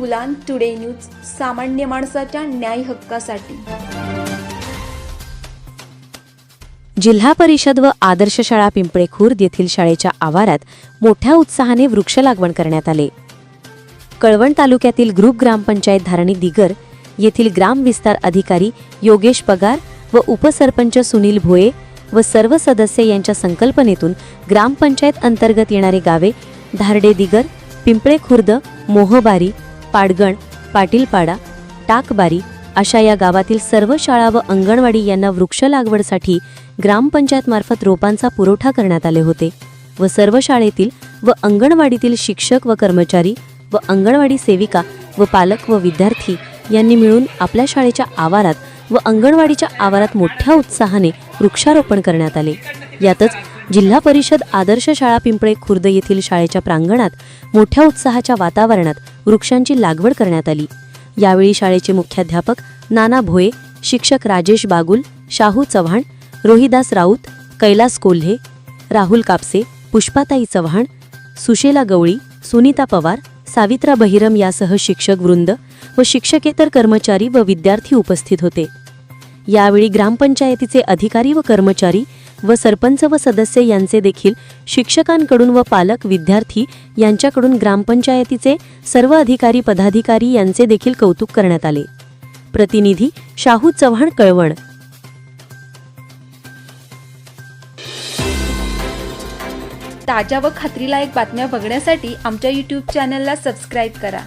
उलान today news सामान्य माणसाच्या न्याय हक्कासाठी. जिल्हा परिषद व आदर्श शाळा पिंपळे खुर्द येथील शाळेच्या आवारात मोठ्या उत्साहाने वृक्ष लागवण करण्यात आले. कळवण तालुक्यातील ग्रुप ग्रामपंचायत धारणी दिगर येथील ग्राम विस्तार अधिकारी योगेश पगार व उपसरपंच सुनील भोये व सर्व सदस्य यांच्या संकल्पनेतून ग्रामपंचायत अंतर्गत येणारे गावे धारडे दिगर पिंपळे खुर्द मोहबारी पाडगण पाटीलपाडा टाकबारी अशा या गावातील सर्व शाळा व अंगणवाडी यांना वृक्ष लागवडसाठी ग्रामपंचायतमार्फत रोपांचा पुरवठा करण्यात आले होते व सर्व शाळेतील व अंगणवाडीतील शिक्षक व कर्मचारी व अंगणवाडी सेविका व पालक व विद्यार्थी यांनी मिळून आपल्या शाळेच्या आवारात व अंगणवाडीच्या आवारात मोठ्या उत्साहाने वृक्षारोपण करण्यात आले. यातच जिल्हा परिषद आदर्श शाळा पिंपळे खुर्द येथील शाळेच्या प्रांगणात मोठ्या उत्साहाच्या वातावरणात वृक्षांची लागवड करण्यात आली. यावेळी शाळेचे मुख्याध्यापक नाना भोये शिक्षक राजेश बागुल शाहू चव्हाण रोहिदास राऊत कैलास कोल्हे राहुल कापसे पुष्पाताई चव्हाण सुशेला गवळी सुनीता पवार सावित्रा बहिरम यासह शिक्षक वृंद व शिक्षकेतर कर्मचारी व विद्यार्थी उपस्थित होते. यावेळी ग्रामपंचायतीचे अधिकारी व कर्मचारी व सरपंच व सदस्य यांचे देखील शिक्षकांकडून व पालक विद्यार्थी यांच्याकडून ग्रामपंचायतीचे सर्व अधिकारी पदाधिकारी यांचे देखील कौतुक करण्यात आले. प्रतिनिधी शाहू चव्हाण कळवण. ताज्या व खात्रीलायक बातम्या बघण्यासाठी आमच्या यूट्यूब चॅनलला सबस्क्राईब करा.